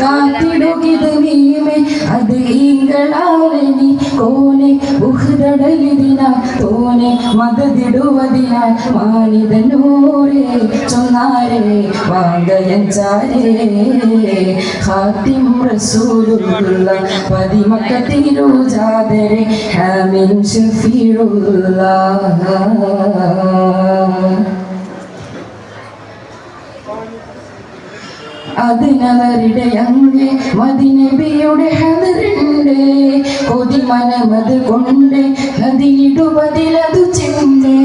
കാത്തിടുകിത് മീമെ അത് ഈങ്കളാലനി കോനെ ഉഹ്ദടലിതിനാൽ തോനെ മതതിടുവതിനാൽ മാനിതനൂരേ ചൊന്നാരേ വാങ്കയഞ്ചാരേ ഹാത്തിം റസൂലുള്ള പതിമക്ക തിരുജാതരെ ഹാമിൻ ഷഫീറുള്ള. അതിനവരുടെ അങ്ങേ മദിനബിയുടെ ഹദറുണ്ട് കൊതിമനമത് കൊണ്ട് അതിലിടുപതിലതു ചിന്തേ.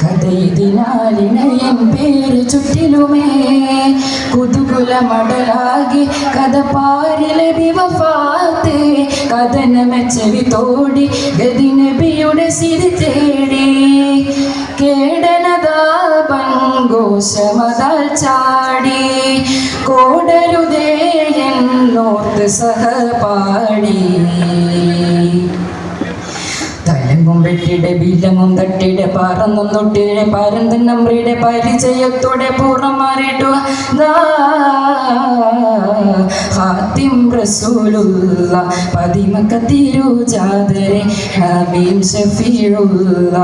കഥയിതിനാലിനയൻ പേര് ചുറ്റിലുമേ കുതുകുലമടലാകി കഥ പാരിലെ വിവഫാത്ത്. കഥനമെച്ചവി തോടി ഗതിനബിയുടെ സിരി തേടി പങ്കോശമതാൽ ചാടി കോടരുതേ എന്നോർത്ത് സഹപാടി തലങ്ങും വെട്ടിടെ ബില്ലങ്ങും തട്ടിടെ പറന്നും തൊട്ടിടെ പരന്തും നമ്രിയുടെ പരിചയത്തോടെ പൂർണം മാറിയിട്ടു ഹാത്തിം റസൂലുള്ള പതിമക്ക തിരുജാതരെ ഹബീം ഷഫീറുള്ള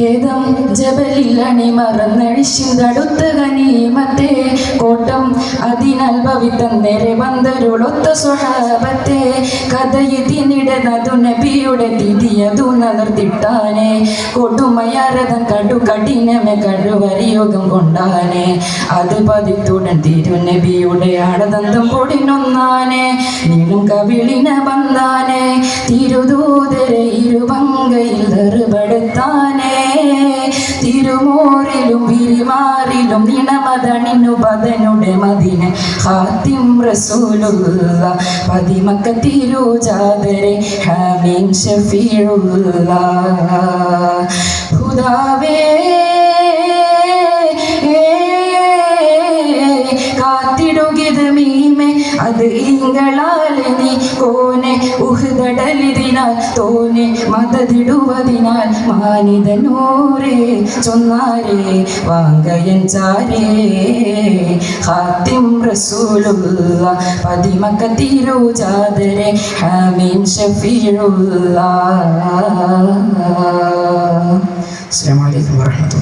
കേദം ജബലിൽ അണിമറന്നഴിച്ചിന്തടുത്ത കനീമത്തെ കോട്ടം അതിനാൽ ഭവിത്തം നേരെ വന്തരുളൊത്ത സ്വഹാബത്തെ കഥയിതിനിടനതു നബിയുടെ തിഥിയതു നിർത്തിട്ടാനെ കൊടുമയാരതം കടു കഠിനമെ കടുവരിയോഗം കൊണ്ടാനെ അത് പതിത്തുടൻ തിരുനബിയുടെ ആടതന്തം പൊടിനൊന്നാനെ നീളും കവിളിന ബന്ധാനെ തിരുദൂതരെ ഇരുപങ്കയിൽ ദർബടുത്താനെ തിരുമോറിലും വിരിമാറിലും നിണമതണിനു പതനുടെ മതിനെ ഹാത്തിം റസൂലുള്ള പതിമക്ക തിരുജാതരെ ഹാമീൻ ഷഫീറുള്ള ഹുദാവേ മീമെ? അത് നീ തോനെ മതതിടുവതിനാൽ മാനിതനോരേ ചൊന്നാരേ വാങ്കയൻ ചാരേ. ഹാത്തിം റസൂലുള്ള പതിമക്ക ചാതരെ അസ്സലാമു അലൈക്കും